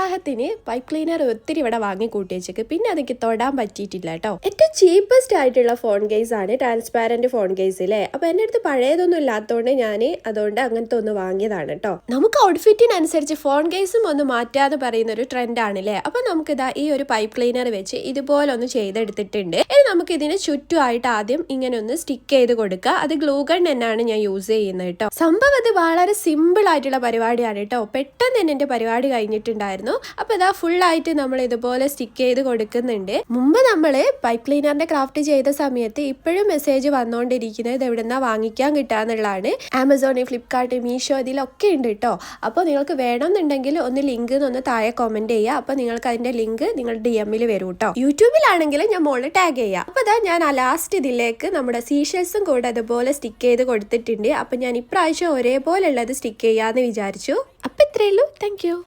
ഉത്സാഹത്തിന് pipe cleaner ഒത്തിരി ഇവിടെ വാങ്ങി കൂട്ടി വെച്ചേക്ക് പിന്നെ അതെനിക്ക് തൊടാൻ പറ്റിയിട്ടില്ല കേട്ടോ. ഏറ്റവും ചീപ്പസ്റ്റ് ആയിട്ടുള്ള ഫോൺ കേസ് ആണ് ട്രാൻസ്പാരന്റ് ഫോൺ കേസ് അല്ലേ അപ്പൊ എന്റെ അടുത്ത് പഴയതൊന്നും ഇല്ലാത്തതുകൊണ്ട് ഞാൻ അതുകൊണ്ട് അങ്ങനത്തെ ഒന്ന് വാങ്ങിയതാണ് കേട്ടോ. നമുക്ക് ഔട്ട്ഫിറ്റിനനുസരിച്ച് ഫോൺ കേസും ഒന്ന് മാറ്റാന്ന് പറയുന്ന ഒരു ട്രെൻഡ് ആണല്ലേ? അപ്പൊ നമുക്ക് ഇതാ ഈ ഒരു പൈപ്പ് ക്ലീനർ വെച്ച് ഇതുപോലെ ഒന്ന് ചെയ്തെടുത്തിട്ടുണ്ട്. ഇനി നമുക്ക് ഇതിന് ചുറ്റുമായിട്ട് ആദ്യം ഇങ്ങനെ ഒന്ന് സ്റ്റിക്ക് ചെയ്ത് കൊടുക്കുക. അത് ഗ്ലൂഗൺ എന്നാണ് ഞാൻ യൂസ് ചെയ്യുന്നത് കേട്ടോ സംഭവം ഇത് വളരെ സിമ്പിൾ ആയിട്ടുള്ള പരിപാടിയാണ് കേട്ടോ പെട്ടെന്ന് തന്നെ എന്റെ പരിപാടി കഴിഞ്ഞിട്ടുണ്ടായിരുന്നു. അപ്പൊ ഇതാ ഫുൾ ആയിട്ട് നമ്മൾ ഇതുപോലെ സ്റ്റിക്ക് ചെയ്ത് കൊടുക്കുന്നുണ്ട്. മുമ്പ് നമ്മൾ പൈപ്പ് ക്ലീനറിന്റെ ക്രാഫ്റ്റ് ചെയ്ത സമയത്ത് ഇപ്പോഴും മെസ്സേജ് വന്നുകൊണ്ടിരിക്കുന്നത് ഇത് എവിടെ നിന്നാ വാങ്ങിക്കാൻ കിട്ടാന്നുള്ളതാണ്. ആമസോണിൽ ഫ്ലിപ്കാർട്ട് മീഷോ ഇതിലൊക്കെ ഉണ്ട് കേട്ടോ അപ്പോൾ നിങ്ങൾക്ക് വേണമെന്നുണ്ടെങ്കിൽ ഒന്ന് ലിങ്ക് ഒന്ന് താഴെ കമന്റ് ചെയ്യുക. അപ്പോൾ നിങ്ങൾക്ക് അതിന്റെ ലിങ്ക് നിങ്ങളുടെ ഡി എമ്മിൽ വരും കേട്ടോ യൂട്യൂബിലാണെങ്കിൽ ഞാൻ മോളിൽ ടാഗ് ചെയ്യാം. അപ്പോൾ ഇതാ ഞാൻ ആ ലാസ്റ്റ് ഇതിലേക്ക് നമ്മുടെ സീഷൽസും കൂടെ അതുപോലെ സ്റ്റിക്ക് ചെയ്ത് കൊടുത്തിട്ടുണ്ട്. അപ്പോൾ ഞാൻ ഇപ്രാവശ്യം ഒരേപോലെ ഉള്ളത് സ്റ്റിക്ക് ചെയ്യാന്ന് വിചാരിച്ചു. അപ്പോൾ ഇത്രയേ ഉള്ളൂ. താങ്ക്